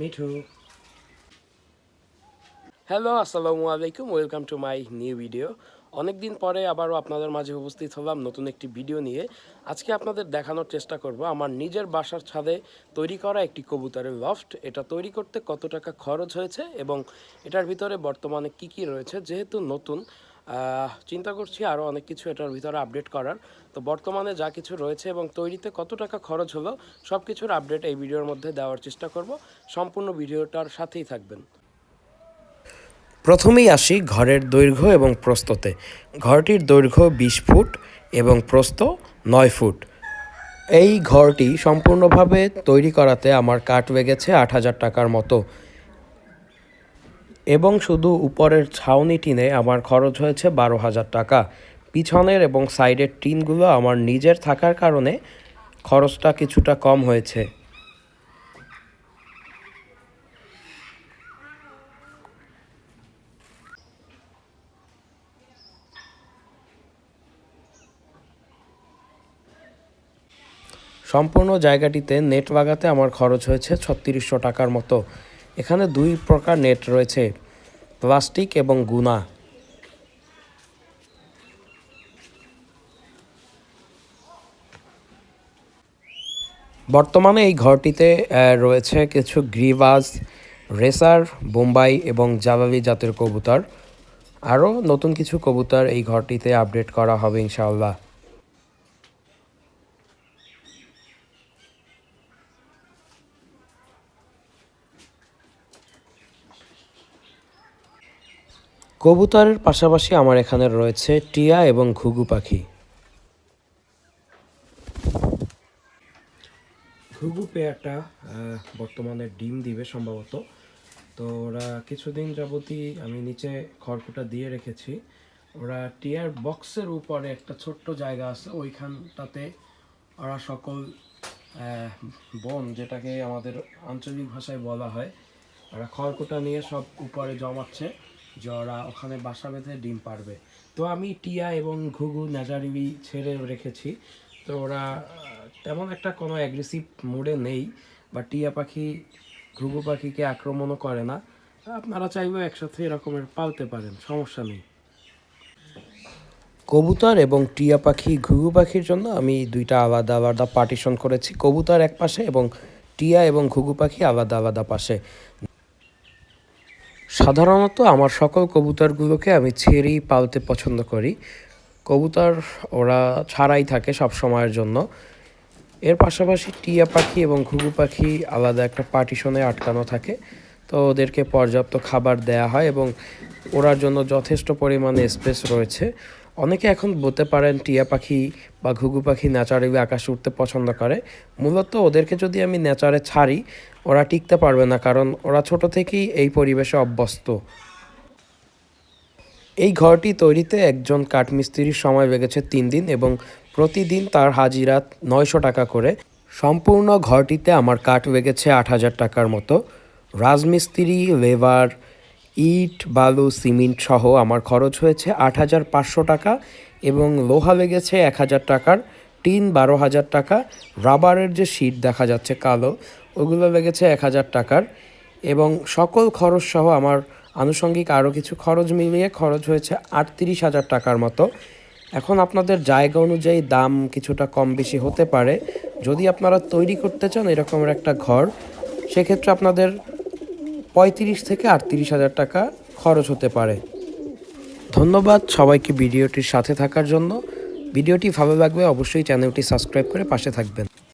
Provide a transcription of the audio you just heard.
Mithu hello আসসালামু আলাইকুম welcome to my new video অনেক দিন পরে আবারও আপনাদের মাঝে উপস্থিত হলাম নতুন একটি ভিডিও নিয়ে। আজকে আপনাদের দেখানোর চেষ্টা করব আমার নিজের বাসার ছাদে তৈরি করা একটি কবুতরের লফট এটা তৈরি করতে কত টাকা খরচ হয়েছে এবং এটার ভিতরে বর্তমানে কি কি রয়েছে, যেহেতু নতুন। চিন্তা করছি আরও অনেক কিছু এটার ভিতরে আপডেট করার। তো বর্তমানে যা কিছু রয়েছে এবং তৈরিতে কত টাকা খরচ হলো সব কিছুর আপডেট এই ভিডিওর মধ্যে দেওয়ার চেষ্টা করব। সম্পূর্ণ ভিডিওটার সাথেই থাকবেন। প্রথমেই আসি ঘরের দৈর্ঘ্য এবং প্রস্ততে ঘরটির দৈর্ঘ্য বিশ ফুট এবং প্রস্ত নয় ফুট। এই ঘরটি সম্পূর্ণভাবে তৈরি করাতে আমার কাঠ লেগেছে আট হাজার টাকার মতো। এবং শুধু উপরের ছাউনি টিনে আমার খরচ হয়েছে বারো হাজার টাকা। পিছনের এবং সাইডের টিনগুলো আমার নিজের থাকার কারণে খরচটা কিছুটা কম হয়েছে। সম্পূর্ণ জায়গাটিতে নেট লাগাতে আমার খরচ হয়েছে ছত্রিশশো টাকার মতো। এখানে দুই প্রকার নেট রয়েছে, প্লাস্টিক এবং গুনা। বর্তমানে এই ঘরটিতে রয়েছে কিছু গ্রিভাস রেসার, বোম্বাই এবং জালালি জাতের কবুতর। আরও নতুন কিছু কবুতর এই ঘরটিতে আপডেট করা হবে ইনশাআল্লাহ। কবুতরের পাশাপাশি আমার এখানে রয়েছে টিয়া এবং ঘুঘু পাখি। ঘুঘু পেয়ারটা বর্তমানে ডিম দিবে সম্ভবত। তো ওরা কিছুদিন যাবতই আমি নিচে খড়কুটা দিয়ে রেখেছি। ওরা টিয়ার বক্সের উপরে একটা ছোট্ট জায়গা আছে, ওইখানটাতে ওরা সকল বন যেটাকে আমাদের আঞ্চলিক ভাষায় বলা হয়, ওরা খড়কুটা নিয়ে সব উপরে জমাচ্ছে। ওরা ওখানে বাসা বেঁধে ডিম পারবে তো আমি টিয়া এবং ঘুঘু নাজারিবি ছেড়ে রেখেছি। তো ওরা, তেমন একটা কোনো অ্যাগ্রেসিভ মুডে নেই বা টিয়া পাখি, ঘুঘু পাখিকে আক্রমণও করে না। আপনারা চাইলেও একসাথে এরকমের পালতে পারেন, সমস্যা নেই। কবুতর এবং টিয়া পাখি, ঘুঘু পাখির জন্য আমি দুইটা আলাদা আলাদা পার্টিশন করেছি। কবুতর এক পাশে এবং টিয়া এবং ঘুঘু পাখি আলাদা আলাদা পাশে। সাধারণত আমার সকল কবুতরগুলোকে আমি ছেড়েই পালতে পছন্দ করি। কবুতর ওরা ছাড়াই থাকে সব সময়ের জন্য। এর পাশাপাশি টিয়া পাখি এবং ঘুঘু পাখি আলাদা একটা পার্টিশনে আটকানো থাকে। তো ওদেরকে পর্যাপ্ত খাবার দেয়া হয় এবং ওরার জন্য যথেষ্ট পরিমাণে স্পেস রয়েছে। অনেকে এখন বলতে পারেন টিয়া পাখি বা ঘুঘু পাখি ন্যাচারালি আকাশে উঠতে পছন্দ করে। মূলত ওদেরকে যদি আমি ন্যাচারে ছাড়ি, ওরা টিকতে পারবে না কারণ ওরা ছোট থেকেই এই পরিবেশে অভ্যস্ত। এই ঘরটি তৈরিতে একজন কাঠমিস্ত্রির সময় লেগেছে তিন দিন এবং প্রতিদিন তার হাজিরা নয়শো টাকা করে। সম্পূর্ণ ঘরটিতে আমার কাঠ লেগেছে আট হাজার টাকার মতো। রাজমিস্ত্রি, লেবার ইট, বালু, সিমেন্ট সহ আমার খরচ হয়েছে আট হাজার পাঁচশো টাকা এবং লোহা লেগেছে এক হাজার টাকার টিন বারো হাজার টাকা, রাবারের যে শিট দেখা যাচ্ছে কালো, ওগুলো লেগেছে এক হাজার টাকার এবং সকল খরচ সহ আমার আনুষঙ্গিক আরও কিছু খরচ মিলিয়ে খরচ হয়েছে আটত্রিশ হাজার টাকার মতো। এখন আপনাদের জায়গা অনুযায়ী দাম কিছুটা কম বেশি হতে পারে। যদি আপনারা তৈরি করতে চান এরকমের একটা ঘর, সেক্ষেত্রে আপনাদের পঁয়ত্রিশ থেকে আটত্রিশ হাজার টাকা খরচ হতে পারে। ধন্যবাদ সবাইকে ভিডিওটির সাথে থাকার জন্য। ভিডিওটি ভালো লাগবে অবশ্যই চ্যানেলটি সাবস্ক্রাইব করে পাশে থাকবেন।